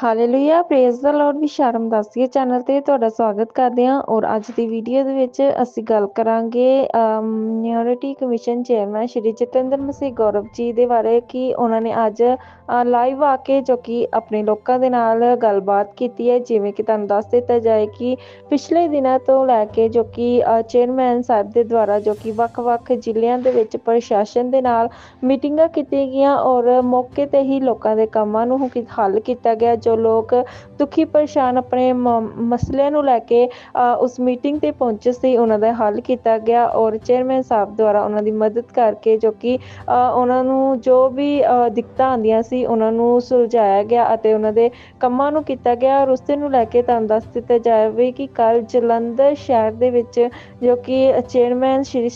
Hallelujah praise the Lord ਵੀ ਸ਼ਰਮ ਦੱਸੀਏ ਚੈਨਲ ਤੇ ਤੁਹਾਡਾ ਸਵਾਗਤ ਕਰਦੇ ਹਾਂ ਔਰ ਅੱਜ ਦੀ ਵੀਡੀਓ ਦੇ ਵਿੱਚ ਅਸੀਂ ਗੱਲ ਕਰਾਂਗੇ minority commission chairman Shri Jatinder Masih Gaurav ji ਦੇ ਬਾਰੇ ਕਿ ਉਹਨਾਂ ਨੇ ਅੱਜ ਲਾਈਵ ਆ ਕੇ ਜੋ ਕਿ ਆਪਣੇ ਲੋਕਾਂ ਦੇ ਨਾਲ ਗੱਲਬਾਤ ਕੀਤੀ ਹੈ, ਜਿਵੇਂ ਕਿ ਤੁਹਾਨੂੰ ਦੱਸ ਦਿੱਤਾ ਜਾਏ ਕਿ ਪਿਛਲੇ ਦਿਨਾਂ ਤੋਂ ਲੈ ਕੇ ਜੋ ਕਿ ਚੇਅਰਮੈਨ ਸਾਹਿਬ ਦੇ ਦੁਆਰਾ ਜੋ ਕਿ ਵੱਖ-ਵੱਖ ਜ਼ਿਲ੍ਹਿਆਂ ਦੇ ਵਿੱਚ ਪ੍ਰਸ਼ਾਸਨ ਦੇ ਨਾਲ ਮੀਟਿੰਗਾਂ ਕੀਤੀਆਂ ਗਈਆਂ ਔਰ ਮੌਕੇ ਤੇ ਹੀ ਲੋਕਾਂ ਦੇ ਕੰਮਾਂ ਨੂੰ ਹੱਲ ਕੀਤਾ ਗਿਆ ਜੋ ਲੋਕ ਦੁਖੀ ਪਰੇਸ਼ਾਨ ਆਪਣੇ ਮਸਲਿਆਂ ਨੂੰ ਲੈ ਕੇ ਉਸ ਮੀਟਿੰਗ ਤੇ ਪਹੁੰਚੇ ਸੀ, ਉਹਨਾਂ ਦਾ ਹੱਲ ਕੀਤਾ ਗਿਆ ਔਰ ਚੇਅਰਮੈਨ ਸਾਹਿਬ ਦੁਆਰਾ ਉਹਨਾਂ ਦੀ ਮਦਦ ਕਰਕੇ ਜੋ ਕਿ ਉਹਨਾਂ ਨੂੰ ਜੋ ਵੀ ਦਿੱਕਤਾਂ ਆਉਂਦੀਆਂ ਸੀ, ਉਹਨਾਂ ਨੂੰ ਸੁਲਝਾਇਆ ਗਿਆ ਅਤੇ ਉਹਨਾਂ ਦੇ ਕੰਮਾਂ ਨੂੰ ਕੀਤਾ ਗਿਆ ਔਰ ਉਸੇ ਨੂੰ ਲੈ ਕੇ ਤੁਹਾਨੂੰ ਦੱਸ ਦਿੱਤਾ ਜਾਵੇ ਕਿ ਕੱਲ ਜਲੰਧਰ ਸ਼ਹਿਰ ਦੇ ਵਿੱਚ ਜੋ ਕਿ ਚੇਅਰਮੈਨ ਸ਼੍ਰੀ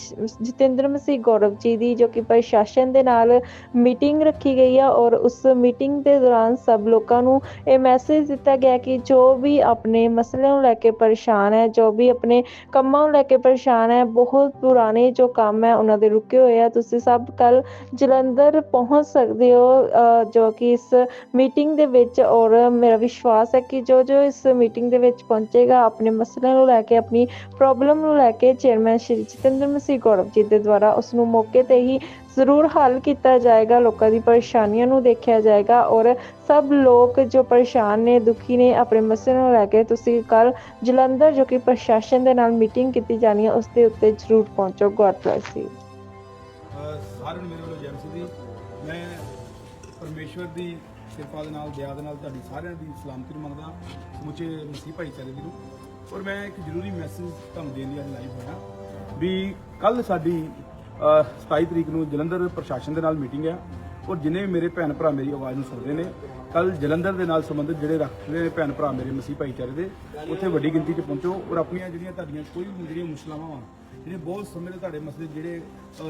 ਜਤਿੰਦਰ ਮਸੀਹ ਗੌਰਵ ਜੀ ਦੀ ਜੋ ਕਿ ਪ੍ਰਸ਼ਾਸਨ ਦੇ ਨਾਲ ਮੀਟਿੰਗ ਰੱਖੀ ਗਈ ਆ ਔਰ ਉਸ ਮੀਟਿੰਗ ਦੇ ਦੌਰਾਨ ਸਭ ਲੋਕਾਂ ਨੂੰ ਇਹ ਮੈਸੇਜ ਦਿੱਤਾ ਗਿਆ ਕਿ ਜੋ ਵੀ ਆਪਣੇ ਮਸਲਿਆਂ ਨੂੰ ਲੈ ਕੇ ਪਰੇਸ਼ਾਨ ਹੈ, ਜੋ ਵੀ ਆਪਣੇ ਕੰਮਾਂ ਨੂੰ ਲੈ ਕੇ ਪਰੇਸ਼ਾਨ ਹੈ, ਬਹੁਤ ਪੁਰਾਣੇ ਜੋ ਕੰਮ ਹੈ, ਉਹਨਾਂ ਦੇ ਰੁਕੇ ਹੋਏ ਆ। ਤੁਸੀਂ ਸਭ ਕੱਲ ਜਲੰਧਰ ਪਹੁੰਚ ਸਕਦੇ ਹੋ ਜੋ ਕਿ ਇਸ ਮੀਟਿੰਗ ਦੇ ਵਿੱਚ ਔਰ ਮੇਰਾ ਵਿਸ਼ਵਾਸ ਹੈ ਕਿ ਜੋ ਜੋ ਇਸ ਮੀਟਿੰਗ ਦੇ ਵਿੱਚ ਪਹੁੰਚੇਗਾ, ਆਪਣੇ ਮਸਲਿਆਂ ਨੂੰ ਲੈ ਕੇ, ਆਪਣੀ ਪ੍ਰੋਬਲਮ ਨੂੰ ਲੈ ਕੇ ਚੇਅਰਮੈਨ ਸ਼੍ਰੀ ਜਤਿੰਦਰ ਮਸੀਹ ਗੌਰਵ ਜੀ ਦੇ ਦੁਆਰਾ ਉਸ ਨੂੰ ਮੌਕੇ ਤੇ ਹੀ ਜ਼ਰੂਰ ਹੱਲ ਕੀਤਾ ਜਾਏਗਾ, ਲੋਕਾਂ ਦੀ ਪਰੇਸ਼ਾਨੀਆਂ ਨੂੰ ਦੇਖਿਆ ਜਾਏਗਾ ਔਰ ਸਭ ਲੋਕ ਜੋ ਪਰੇਸ਼ਾਨ ਨੇ, ਦੁਖੀ ਨੇ, ਆਪਣੇ ਮਸਲੇ ਨੂੰ ਲੈ ਕੇ ਤੁਸੀਂ ਕੱਲ ਜਲੰਧਰ ਜੋ ਕਿ ਪ੍ਰਸ਼ਾਸਨ ਦੇ ਨਾਲ ਮੀਟਿੰਗ ਕੀਤੀ ਜਾਣੀ ਹੈ, ਉਸ ਦੇ ਉੱਤੇ ਜ਼ਰੂਰ ਪਹੁੰਚੋ। ਗੋਡ ਬlesਸ ਯੂ ਅਹ ਸਾਰਿਆਂ ਨੂੰ ਮੇਰੇ ਵੱਲੋਂ ਜੈ ਮਸੀਹ ਦੀ ਮੈਂ ਪਰਮੇਸ਼ਵਰ ਦੀ ਕਿਰਪਾ ਦੇ ਨਾਲ, ਦਇਆ ਦੇ ਨਾਲ ਤੁਹਾਡੀ ਸਾਰਿਆਂ ਦੀ ਸਲਾਮਤੀ ਨੂੰ ਮੰਗਦਾ ਸਮੁੱਚੇ ਮਸੀਹ ਭਾਈਚਾਰੇ ਦੀ ਨੂੰ। ਔਰ ਮੈਂ ਇੱਕ ਜ਼ਰੂਰੀ ਮੈਸੇਜ ਤੁਹਾਨੂੰ ਦੇਣ ਲਈ ਅੱਜ ਲਾਈਵ ਹੋਇਆ। ਵੀ ਕੱਲ ਸਾਡੀ ਅਹ 27 ਤਰੀਕ ਨੂੰ ਜਲੰਧਰ ਪ੍ਰਸ਼ਾਸਨ ਦੇ ਨਾਲ ਮੀਟਿੰਗ ਹੈ ਔਰ ਜਿੰਨੇ ਵੀ ਮੇਰੇ ਭੈਣ ਭਰਾ ਮੇਰੀ ਆਵਾਜ਼ ਨੂੰ ਸੁਣਦੇ ਨੇ ਕੱਲ ਜਲੰਧਰ ਦੇ ਨਾਲ ਸੰਬੰਧਿਤ ਜਿਹੜੇ ਰੱਖਦੇ ਨੇ ਭੈਣ ਭਰਾ ਮੇਰੇ ਮਸੀਹ ਭਾਈਚਾਰੇ ਦੇ, ਉੱਥੇ ਵੱਡੀ ਗਿਣਤੀ 'ਚ ਪਹੁੰਚੋ ਔਰ ਆਪਣੀਆਂ ਜਿਹੜੀਆਂ ਤੁਹਾਡੀਆਂ ਕੋਈ ਵੀ ਜਿਹੜੀਆਂ ਮੁਸ਼ਕਲਾਵਾਂ ਆ ਜਿਹੜੇ ਬਹੁਤ ਸਮੇਂ ਦੇ ਤੁਹਾਡੇ ਮਸਲੇ ਜਿਹੜੇ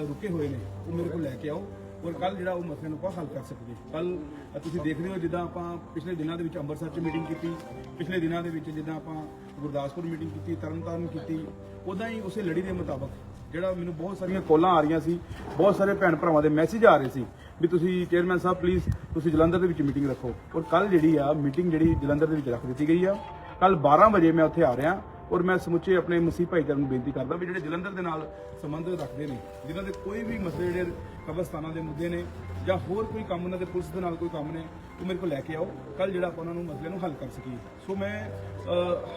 ਰੁਕੇ ਹੋਏ ਨੇ, ਉਹ ਮੇਰੇ ਕੋਲ ਲੈ ਕੇ ਆਓ ਔਰ ਕੱਲ ਜਿਹੜਾ ਉਹ ਮਸਲੇ ਨੂੰ ਆਪਾਂ ਹੱਲ ਕਰ ਸਕੀਏ ਕੱਲ ਤੁਸੀਂ ਦੇਖਦੇ ਹੋ ਜਿੱਦਾਂ ਆਪਾਂ ਪਿਛਲੇ ਦਿਨਾਂ ਦੇ ਵਿੱਚ ਅੰਮ੍ਰਿਤਸਰ 'ਚ ਮੀਟਿੰਗ ਕੀਤੀ, ਪਿਛਲੇ ਦਿਨਾਂ ਦੇ ਵਿੱਚ ਜਿੱਦਾਂ ਆਪਾਂ ਗੁਰਦਾਸਪੁਰ ਮੀਟਿੰਗ ਕੀਤੀ, ਤਰਨਤਾਰਨ ਕੀਤੀ ਉਦਾਂ ਹੀ ਉਸੇ ਲੜੀ ਦੇ ਮੁਤਾਬਕ ਜਿਹੜਾ ਮੈਨੂੰ ਬਹੁਤ ਸਾਰੀਆਂ ਕੋਲਾਂ ਆ ਰਹੀਆਂ ਸੀ, ਬਹੁਤ ਸਾਰੇ ਭੈਣ ਭਰਾਵਾਂ ਦੇ ਮੈਸੇਜ ਆ ਰਹੇ ਸੀ ਵੀ ਤੁਸੀਂ ਚੇਅਰਮੈਨ ਸਾਹਿਬ ਪਲੀਜ਼ ਤੁਸੀਂ ਜਲੰਧਰ ਦੇ ਵਿੱਚ ਮੀਟਿੰਗ ਰੱਖੋ। ਔਰ ਕੱਲ ਜਿਹੜੀ ਆ ਮੀਟਿੰਗ ਜਿਹੜੀ ਜਲੰਧਰ ਦੇ ਵਿੱਚ ਰੱਖ ਦਿੱਤੀ ਗਈ ਆ ਕੱਲ 12 ਵਜੇ ਮੈਂ ਉੱਥੇ ਆ ਰਿਹਾ। ਔਰ ਮੈਂ ਸਮੁੱਚੇ ਆਪਣੇ ਮਸੀਹ ਭਾਈਚਾਰੇ ਨੂੰ ਬੇਨਤੀ ਕਰਦਾ ਵੀ ਜਿਹੜੇ ਜਲੰਧਰ ਦੇ ਨਾਲ ਸੰਬੰਧ ਰੱਖਦੇ ਨੇ, ਜਿਨ੍ਹਾਂ ਦੇ ਕੋਈ ਵੀ ਮਸਲੇ ਜਿਹੜੇ ਕਬਰਸਤਾਨਾਂ ਦੇ ਮੁੱਦੇ ਨੇ ਜਾਂ ਹੋਰ ਕੋਈ ਕੰਮ ਉਹਨਾਂ ਦੇ ਪੁਲਿਸ ਦੇ ਨਾਲ ਕੋਈ ਕੰਮ ਨੇ, ਉਹ ਮੇਰੇ ਕੋਲ ਲੈ ਕੇ ਆਓ। ਕੱਲ ਜਿਹੜਾ ਆਪਾਂ ਉਹਨਾਂ ਨੂੰ ਮਸਲੇ ਨੂੰ ਹੱਲ ਕਰ ਸਕੀਏ। ਸੋ ਮੈਂ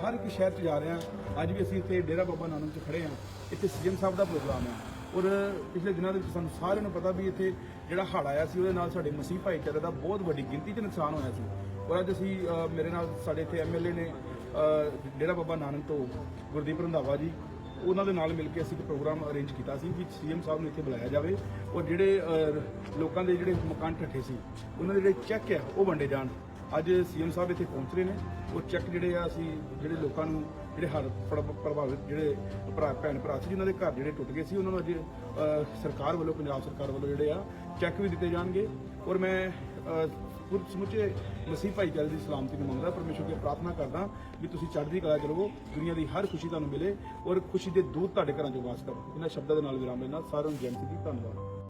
ਹਰ ਇੱਕ ਸ਼ਹਿਰ 'ਚ ਜਾ ਰਿਹਾ ਅੱਜ ਵੀ ਅਸੀਂ ਇੱਥੇ ਡੇਰਾ ਬਾਬਾ ਨਾਨਕ 'ਚ ਖੜੇ ਹਾਂ। ਇੱਥੇ ਸੀਐਮ ਸਾਹਿਬ ਦਾ ਪ੍ਰੋਗਰਾਮ ਹੈ। ਔਰ ਪਿਛਲੇ ਦਿਨਾਂ ਦੇ ਵਿੱਚ ਸਾਨੂੰ ਸਾਰਿਆਂ ਨੂੰ ਪਤਾ ਵੀ ਇੱਥੇ ਜਿਹੜਾ ਹੜ੍ਹ ਆਇਆ ਸੀ, ਉਹਦੇ ਨਾਲ ਸਾਡੇ ਮਸੀਹ ਭਾਈਚਾਰੇ ਦਾ ਬਹੁਤ ਵੱਡੀ ਗਿਣਤੀ 'ਚ ਨੁਕਸਾਨ ਹੋਇਆ ਸੀ। ਔਰ ਅੱਜ ਅਸੀਂ ਮੇਰੇ ਨਾਲ ਸਾਡੇ ਇੱਥੇ ਐਮਐਲਏ ਨੇ ਡੇਰਾ ਬਾਬਾ ਨਾਨਕ ਤੋਂ ਗੁਰਦੀਪ ਰੰਧਾਵਾ ਜੀ, ਉਹਨਾਂ ਦੇ ਨਾਲ ਮਿਲ ਕੇ ਅਸੀਂ ਇੱਕ ਪ੍ਰੋਗਰਾਮ ਅਰੇਂਜ ਕੀਤਾ ਸੀ ਕਿ ਸੀਐਮ ਸਾਹਿਬ ਨੂੰ ਇੱਥੇ ਬੁਲਾਇਆ ਜਾਵੇ ਔਰ ਜਿਹੜੇ ਲੋਕਾਂ ਦੇ ਜਿਹੜੇ ਮਕਾਨ ਠੱਠੇ ਸੀ, ਉਹਨਾਂ ਦੇ ਜਿਹੜੇ ਚੈੱਕ ਆ, ਉਹ ਵੰਡੇ ਜਾਣ। ਅੱਜ ਸੀਐਮ ਸਾਹਿਬ ਇੱਥੇ ਪਹੁੰਚ ਰਹੇ ਨੇ, ਉਹ ਚੈੱਕ ਜਿਹੜੇ ਆ ਅਸੀਂ, ਜਿਹੜੇ ਲੋਕਾਂ ਨੂੰ, ਜਿਹੜੇ ਹਰ ਪ੍ਰਭਾਵਿਤ ਜਿਹੜੇ ਭਰਾ, ਭੈਣ, ਭਰਾ ਸੀ, ਜਿਨ੍ਹਾਂ ਦੇ ਘਰ ਜਿਹੜੇ ਟੁੱਟ ਗਏ ਸੀ, ਉਹਨਾਂ ਨੂੰ ਅੱਜ ਸਰਕਾਰ ਵੱਲੋਂ, ਪੰਜਾਬ ਸਰਕਾਰ ਵੱਲੋਂ ਜਿਹੜੇ ਆ ਚੈੱਕ ਵੀ ਦਿੱਤੇ ਜਾਣਗੇ। ਔਰ ਮੈਂ ਪੂਰੇ ਸਮੁੱਚੇ ਮਸੀਹ ਭਾਈਚਾਰੇ ਦੀ ਸਲਾਮਤੀ ਨੂੰ ਮੰਗਦਾ, ਪਰਮੇਸ਼ਰ ਅੱਗੇ ਪ੍ਰਾਰਥਨਾ ਕਰਦਾ ਵੀ ਤੁਸੀਂ ਚੜ੍ਹਦੀ ਕਲਾ ਚ ਰਹੋ, ਦੁਨੀਆ ਦੀ ਹਰ ਖੁਸ਼ੀ ਤੁਹਾਨੂੰ ਮਿਲੇ ਔਰ ਖੁਸ਼ੀ ਦੇ ਦੂਤ ਤੁਹਾਡੇ ਘਰਾਂ 'ਚੋਂ ਵਾਸ ਕਰੋ। ਇਹਨਾਂ ਸ਼ਬਦਾਂ ਦੇ ਨਾਲ ਵਿਰਾਮ ਲੈਣਾ ਸਾਰਿਆਂ ਨੂੰ ਜੈ ਮਸੀਹ ਦੀ ਧੰਨਵਾਦ।